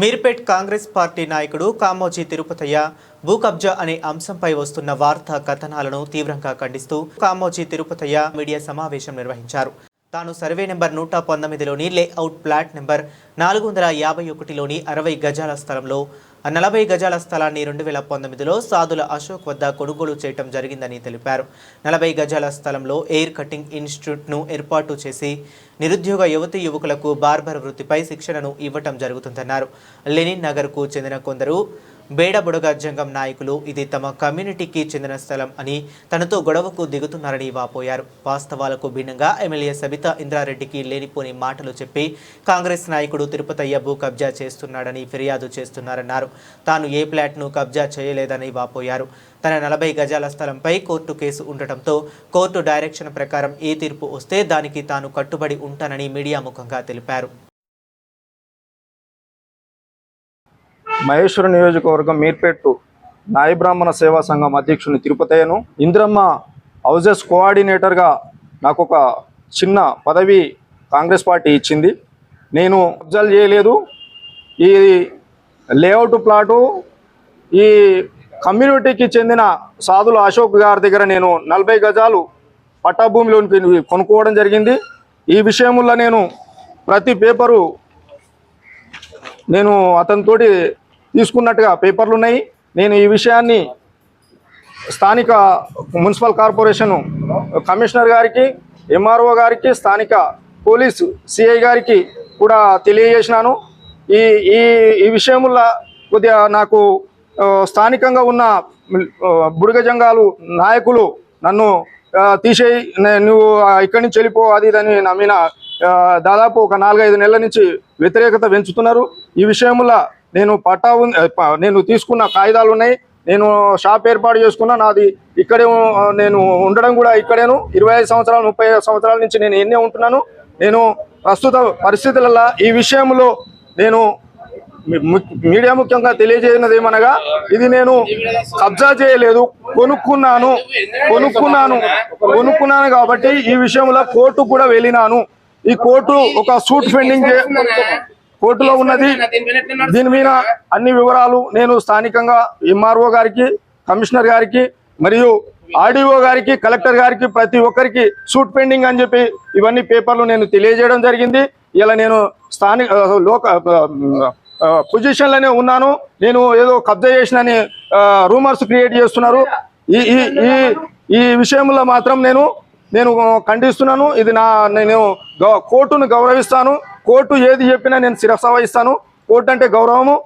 Meerpet Congress party నాయకుడు కామోజీ తిరుపతయ్య భూ కబ్జా అనే అంశంపై వస్తున్న వార్తా కథనాలను తీవ్రంగా ఖండిస్తూ కామోజీ తిరుపతయ్య మీడియా సమావేశం నిర్వహించారు. తాను సర్వే నెంబర్ నూట పంతొమ్మిదిలోని లేఅవుట్ ప్లాట్ నెంబర్ నాలుగు వందల యాభై ఒకటిలోని అరవై గజాల స్థలంలో నలభై గజాల స్థలాన్ని రెండు వేల పంతొమ్మిదిలో సాధుల అశోక్ వద్ద కొనుగోలు చేయటం జరిగిందని తెలిపారు. నలభై గజాల స్థలంలో ఎయిర్ కటింగ్ ఇన్స్టిట్యూట్ను ఏర్పాటు చేసి నిరుద్యోగ యువతి యువకులకు బార్బర్ వృత్తిపై శిక్షణను ఇవ్వటం జరుగుతుందన్నారు. లెనిన్ నగర్కు చెందిన కొందరు బేడబుడగ జంగం నాయకులు ఇది తమ కమ్యూనిటీకి చెందిన స్థలం అని తనతో గొడవకు దిగుతున్నారని వాపోయారు. వాస్తవాలకు భిన్నంగా ఎమ్మెల్యే సబితా ఇంద్రారెడ్డికి లేనిపోని మాటలు చెప్పి కాంగ్రెస్ నాయకుడు తిరుపతయ్య భూ కబ్జా చేస్తున్నాడని ఫిర్యాదు చేస్తున్నారన్నారు. తాను ఏ ప్లాట్ను కబ్జా చేయలేదని వాపోయారు. తన నలభై గజాల స్థలంపై కోర్టు కేసు ఉండటంతో కోర్టు డైరెక్షన్ ప్రకారం ఏ తీర్పు వస్తే దానికి తాను కట్టుబడి ఉంటానని మీడియా ముఖంగా తెలిపారు. మహేశ్వర నియోజకవర్గం మీర్పేట్టు నాయ బ్రాహ్మణ సేవా సంఘం అధ్యక్షుని తిరుపతయ్యను. ఇంద్రమ్మ హౌజెస్ కోఆర్డినేటర్గా నాకు ఒక చిన్న పదవి కాంగ్రెస్ పార్టీ ఇచ్చింది. నేను అబ్జర్వ్ చేయలేదు. ఈ లేఅవుట్ ప్లాటు ఈ కమ్యూనిటీకి చెందిన సాధుల అశోక్ గారి దగ్గర నేను నలభై గజాలు పట్టాభూమిలోని కొనుక్కోవడం జరిగింది. ఈ విషయంలో నేను ప్రతి పేపరు నేను అతనితోటి తీసుకున్నట్టుగా పేపర్లు ఉన్నాయి నేను ఈ విషయాన్ని స్థానిక మున్సిపల్ కార్పొరేషన్ కమిషనర్ గారికి ఎంఆర్ఓ గారికి స్థానిక పోలీసు సిఐ గారికి కూడా తెలియజేసినాను. ఈ ఈ ఈ విషయంలో కొద్దిగా నాకు స్థానికంగా ఉన్న బుడిగజంగాలు జంగాలు నాయకులు నన్ను తీసేయి నే- నువ్వు ఇక్కడి నుంచి వెళ్ళిపో అది ఇదని నా మీద దాదాపు ఒక నాలుగైదు నెలల నుంచి వ్యతిరేకత పెంచుతున్నారు. ఈ విషయంలో నేను పట్టా ఉంది ప- నేను తీసుకున్న కాగితాలు ఉన్నాయి. నేను షాప్ ఏర్పాటు చేసుకున్నా. నాది ఇక్కడే నేను ఉండడం కూడా ఇక్కడేను. ఇరవై ఐదు సంవత్సరాలు ముప్పై సంవత్సరాల నుంచి నేను ఎన్నే ఉంటున్నాను. నేను ప్రస్తుత పరిస్థితులలో ఈ విషయంలో నేను మీడియా ముఖ్యంగా తెలియజేయనది ఏమనగా ఇది నేను కబ్జా చేయలేదు. కొనుక్కున్నాను. కొనుక్కున్నాను. కొనుక్కున్నాను కాబట్టి ఈ విషయంలో కోర్టు కూడా వెళ్ళినాను. ఈ కోర్టు ఒక సూట్ పెండింగ్ కోర్టులో ఉన్నది. దీని మీద అన్ని వివరాలు నేను స్థానికంగా ఎంఆర్ఓ గారికి కమిషనర్ గారికి మరియు ఆర్డీఓ గారికి కలెక్టర్ గారికి ప్రతి ఒక్కరికి సూట్ పెండింగ్ అని చెప్పి ఇవన్నీ పేపర్లు నేను తెలియజేయడం జరిగింది. ఇలా నేను స్థానిక లోక పొజిషన్లోనే ఉన్నాను. నేను ఏదో కబ్జా చేసినని రూమర్స్ క్రియేట్ చేస్తున్నారు. ఈ ఈ ఈ విషయంలో మాత్రం నేను నేను ఖండిస్తున్నాను. ఇది నా నేను కోర్టును గౌరవిస్తాను. కోర్టు ఏది చెప్పినా నేను శిరస వహిస్తాను కోర్టు అంటే గౌరవము